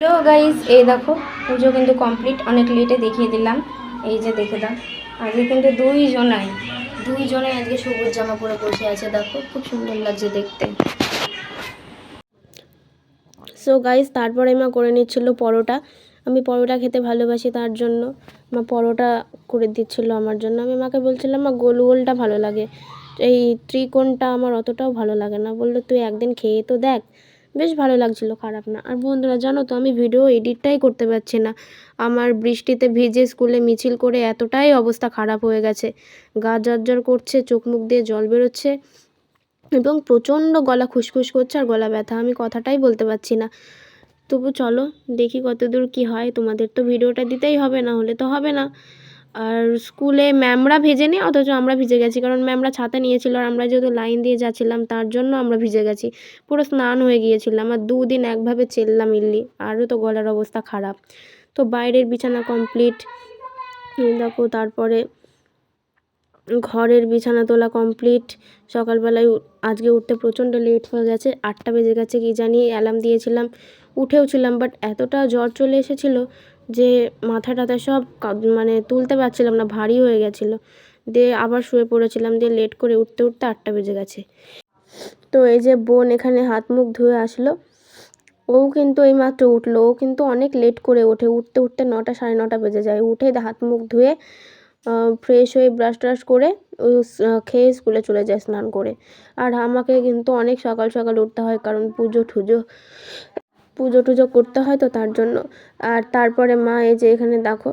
Hello guys এই দেখো, পুজো কিন্তু কমপ্লিট অনেক লেটে দেখিয়ে দিলাম। এই যে দেখে দাও, আজকে কিন্তু দুইজনাই দুইজনে আজকে সবুজ জামা পরে বসে আছে, দেখো, খুব সুন্দর লাগছে দেখতে। সো গাইজ তারপরে মা করে নিচ্ছিল পরোটা। আমি পরোটা খেতে ভালোবাসি তার জন্য। মা পরোটা করে দিচ্ছিল আমার জন্য। আমি মাকে বলছিলাম, মা, গোল গোলটা ভালো লাগে। এই ত্রিকোণটা আমার অতটাও ভালো লাগে না। বলল, তুই একদিন খেয়ে তো দেখ। বেশ ভালো লাগছিল, খারাপ না। আর বন্ধুরা, জানো তো, আমি ভিডিও এডিটটাই করতে পারছি না। আমার বৃষ্টিতে ভিজে স্কুলে মিছিল করে এতটাই অবস্থা খারাপ হয়ে গেছে। গা জ্বর করছে, চোখ মুখ দিয়ে জল বেরোচ্ছে এবং প্রচণ্ড গলা খুসখুস করছে আর গলা ব্যথা। আমি কথাটাই বলতে পারছি না। তবু চলো, দেখি কতদূর কি হয়। তোমাদের তো ভিডিওটা দিতেই হবে, না হলে তো হবে না। আর স্কুলে ম্যামরা ভেজে নেই অথচ আমরা ভিজে গেছি। কারণ ম্যামরা ছাতা নিয়েছিল আর আমরা যেহেতু লাইন দিয়ে যাচ্ছিলাম, তার জন্য আমরা ভিজে গেছি। পুরো স্নান হয়ে গিয়েছিলাম আর দুদিন একভাবে চেললাম ইল্লি। আরও তো গলার অবস্থা খারাপ। তো বাইরের বিছানা কমপ্লিট দেখো তারপরে ঘরের বিছানা তোলা কমপ্লিট সকালবেলায় আজকে উঠতে প্রচণ্ড লেট হয়ে গেছে, আটটা বেজে গেছে, কি জানি অ্যালার্ম দিয়েছিলাম। উঠেও ছিলাম বাট এতটা জ্বর চলে এসেছিল যে মাথা টাথা সব মানে তুলতে পারছিলাম না, ভারী হয়ে গেছিল। দিয়ে আবার শুয়ে পড়েছিলাম, দিয়ে লেট করে উঠতে উঠতে আটটা বেজে গেছে। তো এই যে বোন এখানে হাত মুখ ধুয়ে আসলো। ও কিন্তু এই মাত্র উঠল, ও কিন্তু অনেক লেট করে ওঠে, উঠতে উঠতে নটা, সাড়ে নটা বেজে যায়। উঠে হাত মুখ ধুয়ে ফ্রেশ হয়ে ব্রাশ ট্রাশ করে খেয়ে স্কুলে চলে যায় স্নান করে। আর আমাকে কিন্তু অনেক সকাল সকাল উঠতে হয়, কারণ পুজো টুজো পুজো টুজো করতে হয় তো তার জন্য। আর তারপরে মা এই যে এখানে দেখো,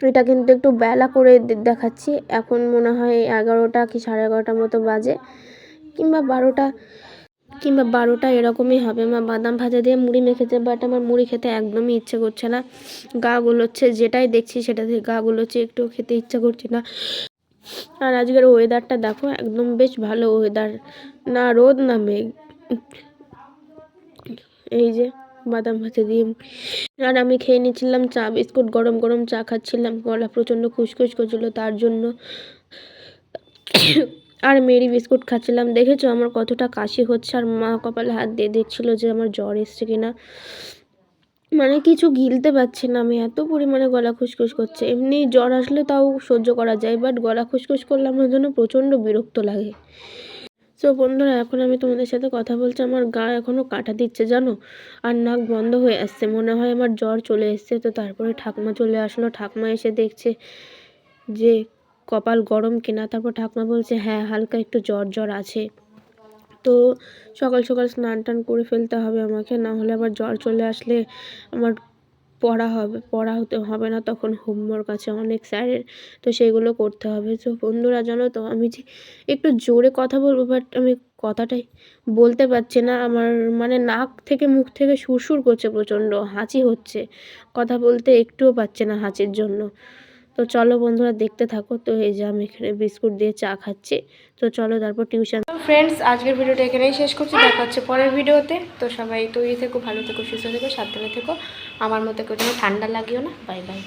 এটা কিন্তু একটু বেলা করে দেখাচ্ছি। এখন মনে হয় এগারোটা কি সাড়ে এগারোটার মতো বাজে কিংবা বারোটা কিংবা বারোটা এরকমই হবে। মা বাদাম ভাজা দিয়ে মুড়ি মেখেছে বাট আমার মুড়ি খেতে একদমই ইচ্ছে করছে না। গা গুলোচ্ছে, যেটাই দেখছি সেটা থেকে গা গুলোচ্ছে, একটু খেতে ইচ্ছা করছে না। আর আজকের ওয়েদারটা দেখো, একদম বেশ ভালো ওয়েদার না রোদ, না মেঘ। এই যে বাদাম ভাজা দিয়ে। আর আমি খেয়ে নিচ্ছিলাম চা, বিস্কুট, গরম গরম চা খাচ্ছিলাম। গলা প্রচণ্ড খুসখুস করছিল তার জন্য। আর মেরি বিস্কুট খাচ্ছিলাম। দেখেছ আমার কতটা কাশি হচ্ছে? আর মা কপালে হাত দিয়ে দেখছিলো যে আমার জ্বর এসছে কিনা। মানে কিছু গিলতে পারছি না আমি। এত পরিমাণে গলা খুসখুস করছে। এমনি জ্বর আসলে তাও সহ্য করা যায় বাট গলা খুসখুস করলে আমার জন্য প্রচণ্ড বিরক্ত লাগে। সো বন্ধুরা, এখন আমি তোমাদের সাথে কথা বলছি। আমার গা এখনও কাটা দিচ্ছে, জানো? আর নাক বন্ধ হয়ে আসছে। মনে হয় আমার জ্বর চলে এসছে। তো তারপরে ঠাকুমা চলে আসলো। ঠাকুমা এসে দেখছে যে কপাল গরম কিনা। তারপর ঠাকুমা বলছে হ্যাঁ হালকা একটু জ্বর জ্বর আছে। তো সকাল সকাল স্নান টান করে ফেলতে হবে আমাকে। না হলে আবার জ্বর চলে আসলে আমার পড়া হবে, পড়া হতে হবে না তখন হোমওয়ার্ক আছে অনেক স্যারের, তো সেগুলো করতে হবে। তো বন্ধুরা জানো তো, আমি যে একটু জোরে কথা বলব বাট আমি কথাটাই বলতে পারছি না। আমার মানে নাক থেকে মুখ থেকে সুরসুর করছে প্রচণ্ড, হাঁচি হচ্ছে। কথা বলতে একটুও পাচ্ছে না হাঁচির জন্য। তো চলো বন্ধুরা দেখতে থাকো। তো এই যে আমি এখানে বিস্কুট দিয়ে চা খাচ্ছি। তো চলো তারপর টিউশন ফ্রেন্ডস আজকের ভিডিওটা এখানেই শেষ করছি। দেখা হচ্ছে পরের ভিডিওতে। তো সবাই তৈরি থেকো, ভালো থেকো, সুস্থ থেকো, সাবধানে থেকো। আমার মতো কেউ ঠান্ডা লাগিও না। Bye bye